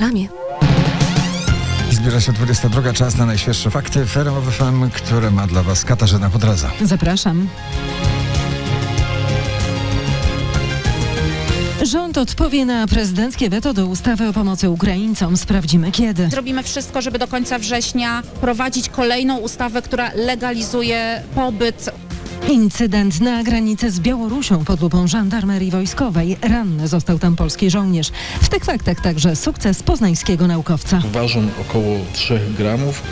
reklamie. Zbliża się 22. Czas na najświeższe fakty RMF FM, które ma dla Was Katarzyna Podradza. Zapraszam. Rząd odpowie na prezydenckie weto do ustawy o pomocy Ukraińcom. Sprawdzimy kiedy. Zrobimy wszystko, żeby do końca września wprowadzić kolejną ustawę, która legalizuje pobyt Incydent na granicy z Białorusią pod lupą żandarmerii wojskowej. Ranny został tam polski żołnierz. W tych faktach także sukces poznańskiego naukowca. Ważą około 3 gramów.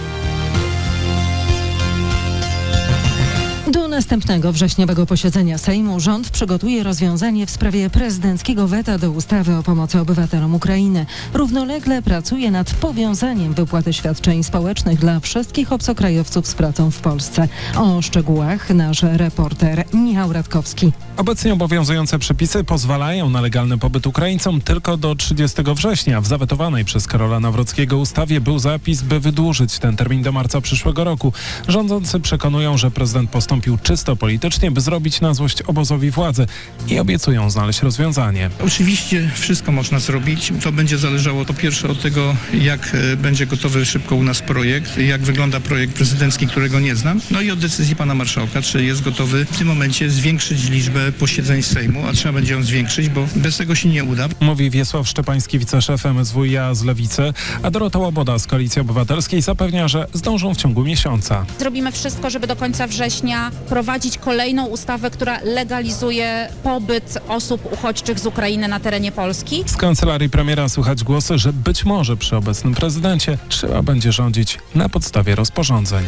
Następnego wrześniowego posiedzenia Sejmu rząd przygotuje rozwiązanie w sprawie prezydenckiego weta do ustawy o pomocy obywatelom Ukrainy. Równolegle pracuje nad powiązaniem wypłaty świadczeń społecznych dla wszystkich obcokrajowców z pracą w Polsce. O szczegółach nasz reporter Michał Radkowski. Obecnie obowiązujące przepisy pozwalają na legalny pobyt Ukraińcom tylko do 30 września. W zawetowanej przez Karola Nawrockiego ustawie był zapis, by wydłużyć ten termin do marca przyszłego roku. Rządzący przekonują, że prezydent postąpił czysto politycznie, by zrobić na złość obozowi władzy i obiecują znaleźć rozwiązanie. Oczywiście wszystko można zrobić. To będzie zależało po pierwsze od tego, jak e, będzie gotowy szybko u nas projekt, jak wygląda projekt prezydencki, którego nie znam, no i od decyzji pana marszałka, czy jest gotowy w tym momencie zwiększyć liczbę posiedzeń Sejmu, a trzeba będzie ją zwiększyć, bo bez tego się nie uda. Mówi Wiesław Szczepański, wiceszef MSWiA z Lewicy, a Dorota Łoboda z Koalicji Obywatelskiej zapewnia, że zdążą w ciągu miesiąca. Zrobimy wszystko, żeby do końca września wprowadzić kolejną ustawę, która legalizuje pobyt osób uchodźczych z Ukrainy na terenie Polski. Z kancelarii premiera słychać głosy, że być może przy obecnym prezydencie trzeba będzie rządzić na podstawie rozporządzeń.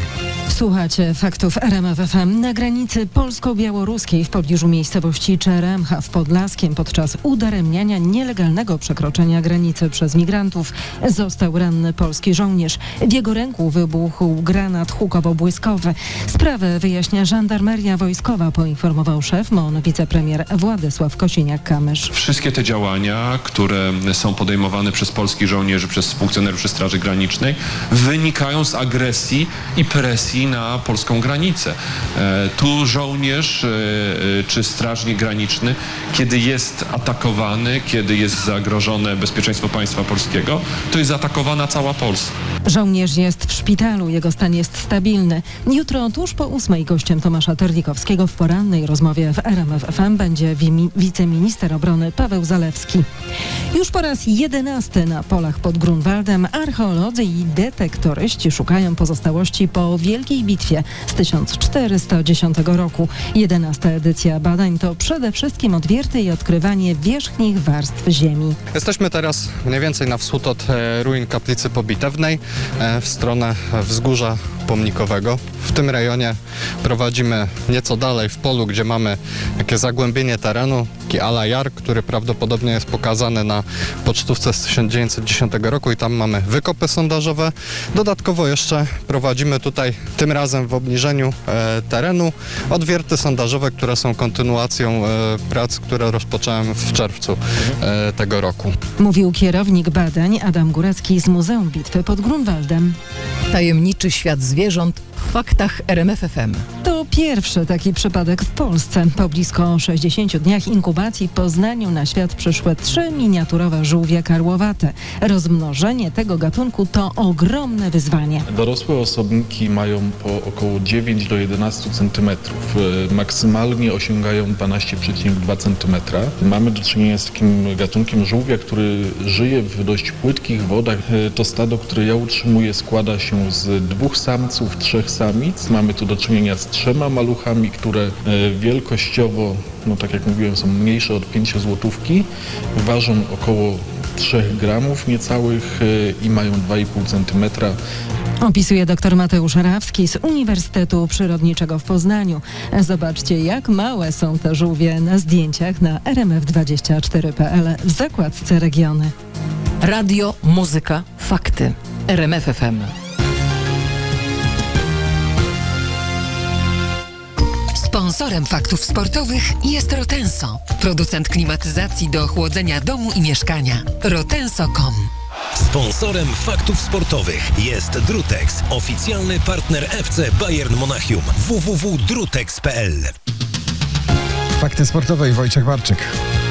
Słuchacie faktów RMFFM na granicy polsko-białoruskiej w pobliżu miejscowości Czeremcha w Podlaskiem podczas udaremniania nielegalnego przekroczenia granicy przez migrantów został ranny polski żołnierz. W jego ręku wybuchł granat hukowo-błyskowy. Sprawę wyjaśnia żandarmeria wojskowa, poinformował szef MON wicepremier Władysław Kosiniak-Kamysz. Wszystkie te działania, które są podejmowane przez polskich żołnierzy, przez funkcjonariuszy Straży Granicznej, wynikają z agresji i presji na polską granicę. E, tu żołnierz e, e, czy strażnik graniczny, kiedy jest atakowany, kiedy jest zagrożone bezpieczeństwo państwa polskiego, to jest zaatakowana cała Polska. Żołnierz jest w szpitalu, jego stan jest stabilny. Jutro tuż po ósmej gościem Tomasza Terlikowskiego w porannej rozmowie w RMF FM będzie wiceminister obrony Paweł Zalewski. Już po raz jedenasty na polach pod Grunwaldem archeolodzy i detektoryści szukają pozostałości po Wielkiej Bitwie z 1410 roku. Jedenasta edycja badań to przede wszystkim odwierty i odkrywanie wierzchnich warstw ziemi. Jesteśmy teraz mniej więcej na wschód od e, ruin kaplicy pobitewnej, w stronę wzgórza pomnikowego. W tym rejonie prowadzimy nieco dalej w polu, gdzie mamy takie zagłębienie terenu, taki ala jar, który prawdopodobnie jest pokazany na pocztówce z 1910 roku i tam mamy wykopy sondażowe. Dodatkowo jeszcze prowadzimy tutaj, tym razem w obniżeniu e, terenu, odwierty sondażowe, które są kontynuacją e, prac, które rozpocząłem w czerwcu e, tego roku. Mówił kierownik badań Adam Górecki z Muzeum Bitwy pod Grunwaldem. Tajemniczy świat zwierząt w faktach RMFFM. To pierwszy taki przypadek w Polsce. Po blisko 60 dniach inkubacji w Poznaniu na świat przyszły trzy miniaturowe żółwie karłowate. Rozmnożenie tego gatunku to ogromne wyzwanie. Dorosłe osobniki mają po około 9 do 11 cm. Maksymalnie osiągają 12,2 cm. Mamy do czynienia z takim gatunkiem żółwia, który żyje w dość płytkich wodach. E, To stado, które ja utrzymuję, składa się z dwóch samców, trzech samic. Mamy tu do czynienia z trzema maluchami, które e, wielkościowo, no tak jak mówiłem, są mniejsze od 5 złotówki. Ważą około 3 gramów niecałych e, i mają 2,5 centymetra. Opisuje dr Mateusz Rawski z Uniwersytetu Przyrodniczego w Poznaniu. Zobaczcie, jak małe są te żółwie na zdjęciach na rmf24.pl w zakładce regiony. Radio, muzyka, fakty. RMFFM. Sponsorem faktów sportowych jest Rotenso, producent klimatyzacji do chłodzenia domu i mieszkania. Rotenso.com Sponsorem faktów sportowych jest Drutex, oficjalny partner FC Bayern Monachium www.drutex.pl. Fakty sportowe i Wojciech Marczyk.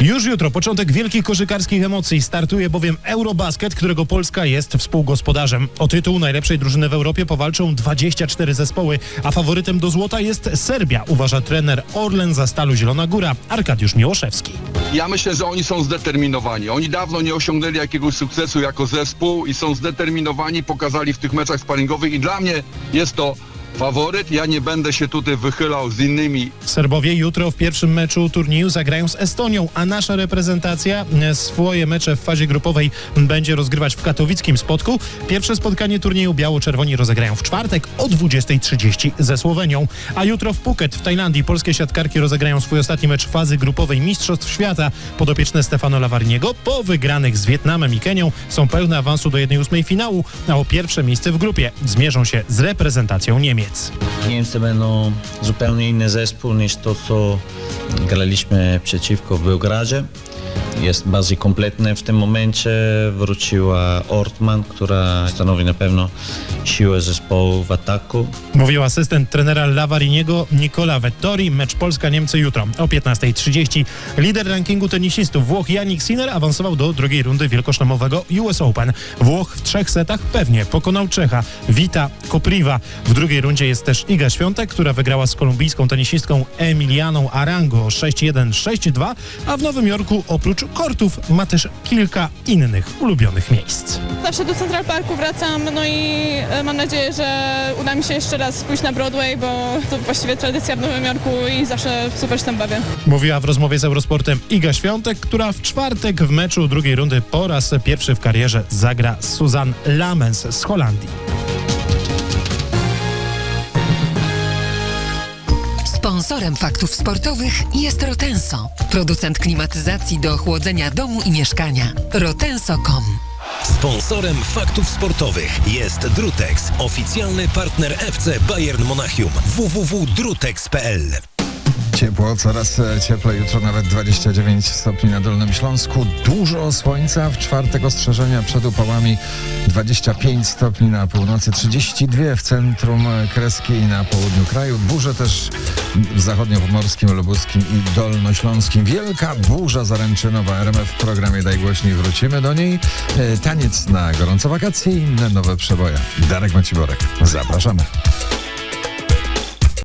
Już jutro początek wielkich koszykarskich emocji. Startuje bowiem Eurobasket, którego Polska jest współgospodarzem. O tytuł najlepszej drużyny w Europie powalczą 24 zespoły, a faworytem do złota jest Serbia, uważa trener Orlen za Stalu Zielona Góra Arkadiusz Miłoszewski. Ja myślę, że oni są zdeterminowani. Oni dawno nie osiągnęli jakiegoś sukcesu jako zespół i są zdeterminowani, pokazali w tych meczach sparingowych i dla mnie jest to faworyt. Ja nie będę się tutaj wychylał z innymi Serbowie jutro w pierwszym meczu turnieju zagrają z Estonią, a nasza reprezentacja e, swoje mecze w fazie grupowej będzie rozgrywać w katowickim spotku. Pierwsze spotkanie turnieju biało-czerwoni rozegrają w czwartek o 20.30 ze Słowenią. A jutro w Phuket w Tajlandii polskie siatkarki rozegrają swój ostatni mecz fazy grupowej Mistrzostw Świata. Podopieczne Stefano Lawarniego po wygranych z Wietnamem i Kenią są pełne awansu do 1-8 finału, a o pierwsze miejsce w grupie zmierzą się z reprezentacją Niemiec. Niemcy będą zupełnie inny zespół niż to, co graliśmy przeciwko w Beogradzie. Jest bardziej kompletny w tym momencie. Wróciła Ortman, która stanowi na pewno siłę zespołu w ataku. Mówił asystent trenera Lavariniego Nicola Vettori. Mecz Polska-Niemcy jutro o 15.30. Lider rankingu tenisistów Włoch Yannick Sinner awansował do drugiej rundy wielkoszlemowego US Open. Włoch w trzech setach pewnie pokonał Czecha Vita Kopriva. W drugiej rundzie jest też Iga Świątek, która wygrała z kolumbijską tenisistką Emilianą Arango 6-1, 6-2, a w Nowym Jorku oprócz kortów ma też kilka innych ulubionych miejsc. Zawsze do Central Parku wracam, no i e, mam nadzieję, że uda mi się jeszcze raz pójść na Broadway, bo to właściwie tradycja w Nowym Jorku i zawsze super się tam bawię. Mówiła w rozmowie z Eurosportem Iga Świątek, która w czwartek w meczu drugiej rundy po raz pierwszy w karierze zagra Susan Lamens z Holandii. Sponsorem faktów sportowych jest Rotenso, producent klimatyzacji do chłodzenia domu i mieszkania. Rotenso.com Sponsorem faktów sportowych jest Drutex, oficjalny partner FC Bayern Monachium. www.drutex.pl Ciepło, coraz e, cieplej, jutro nawet 29 stopni na Dolnym Śląsku. Dużo słońca, w czwartek ostrzeżenia przed upałami 25 stopni na północy, 32 w centrum Kreski i na południu kraju. Burze też w zachodniopomorskim, lubuskim i dolnośląskim. Wielka burza zaręczynowa RMF w programie Daj Głośniej, wrócimy do niej. E, Taniec na gorąco wakacje i inne nowe przeboje. Darek Maciborek, zapraszamy.